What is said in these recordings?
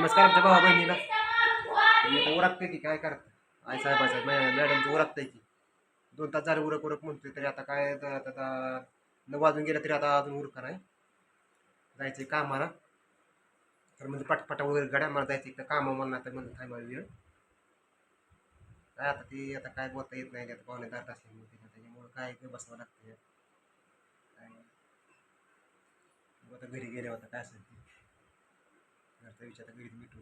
नमस्कार आमच्या भावा बहिणीला. मी आता उरकते की काय करत आई साहेबाचं मॅडमचं उरकतंय की. दोन तास झाले उरक उरक म्हणतोय तरी आता काय आता आता नऊ वाजून गेलं तरी आता अजून उरका नाही. जायचं कामाला. तर म्हणजे पटपटा वगैरे गड्या मला जायचं इथं कामं म्हणून आता म्हणजे काय मला वेळ. काय आता ती आता काय बोलता येत नाही आता पाहुणे दात असल्यामुळे त्याच्यामुळे त्याच्यामुळं काय इकडे बसावं लागतं काय मग आता घरी गेले होता काय असेल आता विचार आता घरीच मिटू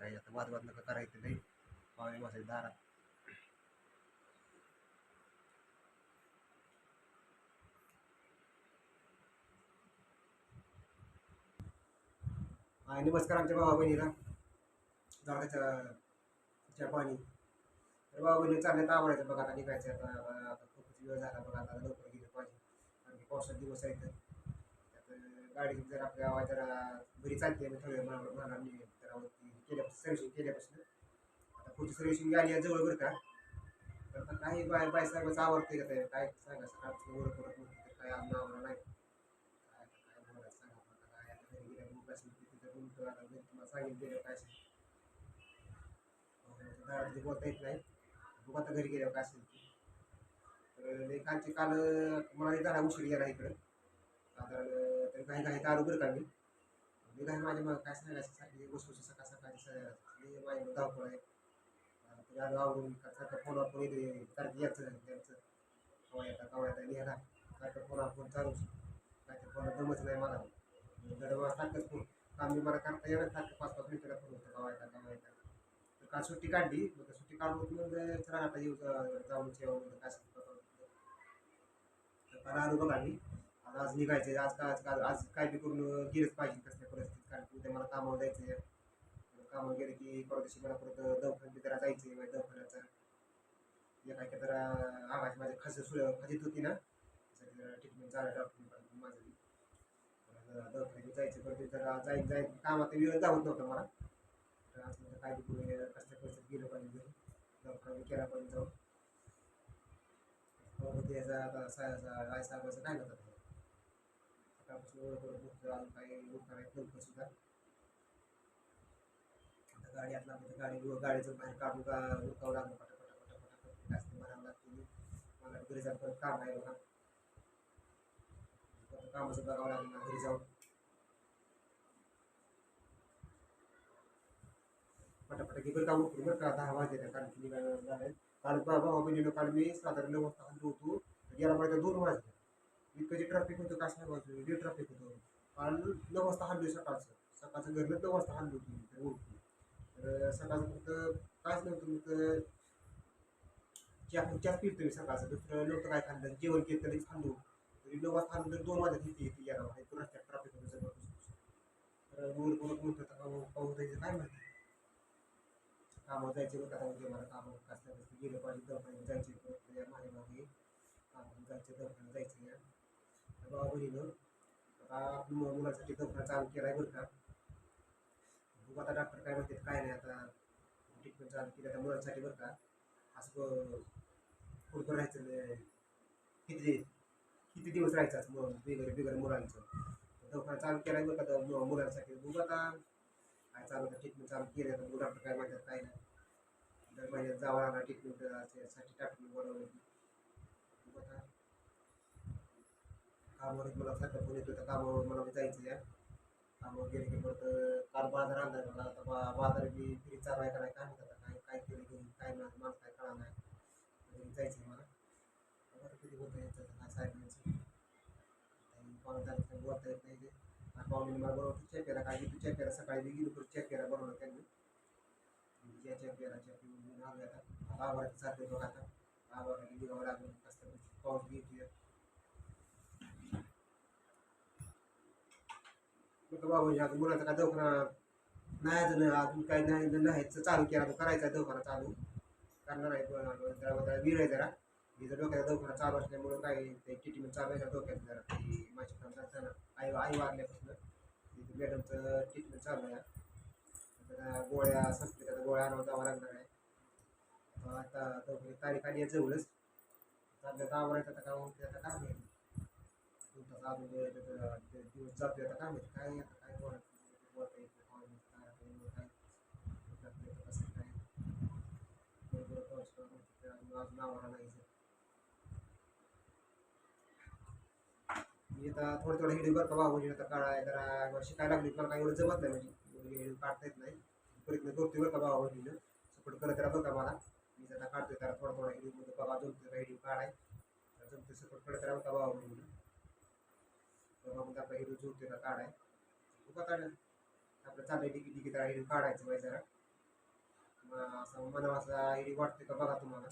काय आता वाद वाद नका करायचं नाही पाहुणे बसायचे दारात. आणि नमस्कार आमच्या भावा बहिणीला. जरा पाणी. तर भावा बहिणी चालण्यात आवडायचं बघा आता निघायचं. आता आता खूपच वेळ झाला बघा आता लवकर गेलं पाहिजे. कारण की पावसाचे दिवस आहेत. त्यात गाडी जर आपल्या गावात जरा घरी चालते मग थोडं मला मला तर जरा केल्यापासून सर्व्हिसिंग केल्यापासून. आता पुढची सर्व्हिसिंग गाडी आहे जवळ बरं का? तर आता काही बाय बाय साहेबाचं आवडते का ते? काय सांगा सकाळचं ओळख ओळख म्हणते तर काय आम्हाला आवडलं नाही. काय काय बोलायचं सांगा काय आता घरी गेल्या मग असेल तिथे बोलतो आता घरी तुम्हाला सांगितलं गेलं काय असेल. हो, दारात बोलता येत नाही. बघू आता घरी गेल्यावर काय असेल ते. तर लई कालचे काल मला जरा झाला उशीर गेला इकडं. साधारण काही काही दारू बरं का मी मी काही माझ्या मग काय सांगायचं साठी गोष्ट सकाळ सकाळी सगळी माझ्या धावपळ आहे. अं, आवडून सारखं फोनवर फोन येते सारखं यायचं त्यांचं कवा येता कवा येता लिहायला सारखं फोनवर फोन चालूच काय ते फोन जमत नाही मला. गडबड सारखंच फोन काम मी मला करता येणार सारखं पाच पाच मिनिटाला फोन होतं कवा येता कवा येता तर काल सुट्टी काढली मग सुट्टी काढून मग चला आता येऊ जाऊन जेवण काय सांगतो तर काल आलो बघा मी आज निघायचं आज का आजकाल आज काय बी करून गेलंच पाहिजे कसल्या परिस्थितीत कारण की उद्या मला कामावर जायचं आहे कामावर गेलं की परदेशी मला परत दवाखान्यात बी जरा जायचं आहे दवाखान्याचं. एका काय जरा आवाज माझ्या खस सुळ खजित होती ना ट्रीटमेंट झालं डॉक्टर माझं बी. दवाखान्यात जायचं परत जरा जाईन जाईन कामात वेळ जावत नव्हतं मला. तर आज म्हणजे काय बी करून कसल्या परिस्थितीत गेलं पाहिजे घरी दवाखाना केला पाहिजे जाऊन. त्याचा आता सा- साहेबाचं काय नव्हतं सकाळपासून ओळख ओळख बघतो अजून काही उठणार आहेत लवकर सुद्धा आता गाडी आतला म्हणजे गाडी गाडीचं बाहेर काढून का उरकावं लागलं पटापटा पटापटा पटापट जास्त भरावं लागते मला घरी जाऊन परत काम आहे बघा आता कामाचं बघावं लागलं ना घरी जाऊन पटापटा की बरं का उठून बरं का दहा वाजले कारण की निघायला झालंय काल बाबा बहिणीनं काल मी साधारण नऊ वाजता हल्लो होतो गेला मला दोन वाजले इतकं म्हणजे कधी ट्रॅफिक होतं काश्मीर बाजू जे ट्रॅफिक होतं. आणि नऊ वाजता हल्लो सकाळचं. सकाळचं घरनं नऊ वाजता हल्लो होती तर उठून तर सकाळचं फक्त काहीच नव्हतं मग चहा चहा पितो मी सकाळचं. दुसरं नव्हतं काय खाल्लं? जेवण केलं तरी खाल्लो. तरी नऊ वाजता खाल्लं तर दोन वाजता येते येते यायला गेला रस्त्यात ट्रॅफिक होतं सगळं तर मूळ बोलत म्हणतो तर पाहू द्यायचं काय माहिती. कामावर जायचे बघा आता उद्या मला कामावर कसल्या कसं गेलं पाहिजे दवाखान्यात जायचे माझ्या मागे कामावर जायचं दवाखान्यात जायचं या बाबा बहिणीनं आता मुलासाठी दवाखाना चालू केला आहे बरं का. बघू आता डॉक्टर काय म्हणतात काय नाही आता. ट्रीटमेंट चालू केली आता मुलांसाठी बरं का. असं पुढं राहायचं नाही. किती किती दिवस राहायचं असं मग बिगर बिगर मुलांचं. दवाखाना चालू केला आहे बरं का त्या मु- मुलांसाठी. बघू आता काय चालू होतं ट्रीटमेंट चालू केली आता. डॉक्टर काय म्हणतात काय नाही. दर महिन्यात जावं लागणार ट्रीटमेंटसाठी डॉक्टर बोलवलं बघू आता कामावर मला सारखं फोन येतो त्या कामावर मला जायचं या कामावर गेले की परत काल बाजार आणला मला आता बा बाजार बी फ्री चालू आहे का नाही काय म्हणतात काय काय केलं घेऊन काय नाही मला काय कळा नाही. जायचं आहे मला. बरं किती बोलता येतं काय साहेबांचं कॉल झालं तर बोलता येत नाही ते. पाहुणे मला बरोबर चेक केला काय तू चेक केला सकाळी बी गेलो चेक केला बरोबर त्यांनी. चेक चेक केला चेक करून आलो आता. आता आवडतं बघा आता. आवडतं निघावं लागलं कसं पाऊस घेतोय मग बाबा आता मुलाचा काय दवाखाना नाही अजून अजून काही नाही नाही चालू केला करायचा दवाखाना चालू. करणार आहे जरा वीर आहे जरा. मी जर डोक्याचा दवाखाना चालू असल्यामुळं काय ते ट्रीटमेंट चालू आहे डोक्यात जरा. ती माझी काम करताना आई आई वारल्यापासून मॅडमचं ट्रीटमेंट चालू आहे. गोळ्या संपल्या आता गोळ्या आणावं जावं लागणार आहे. आता आता तारीख आली आहे जवळच. चाललं तर आवडायचं आता काय होतं आता काय माहिती जाते आता काय माहिती काय आता काय बोलायचं बोलता येत नाही काय काय काय कसं काय बरोबर पाऊस पडतो आज नावाला नाही मी आता थोडं थोडं हिडीवर का वाहून येणं काढाय जरा शिकायला लागली मला काही एवढं जमत नाही म्हणजे हिडीव काढता येत नाही प्रयत्न करतोय बरं का वाहून लिहिलं सपोर्ट करत राहा बरं का मला मी जरा काढतोय जरा थोडा थोडा हिडीमध्ये बाबा जमतोय का हिडीव काढाय जमतोय सपोर्ट करत राहा बरं का वाहून लिहिलं बाबा मग आपला हिडी जुळतोय का काढाय. बघा काढ आपलं चालू डिकी डिकी त्याला हिडी काढायचं पाहिजे जरा. मग असं मला असं हिडी वाटते का बघा तुम्हाला.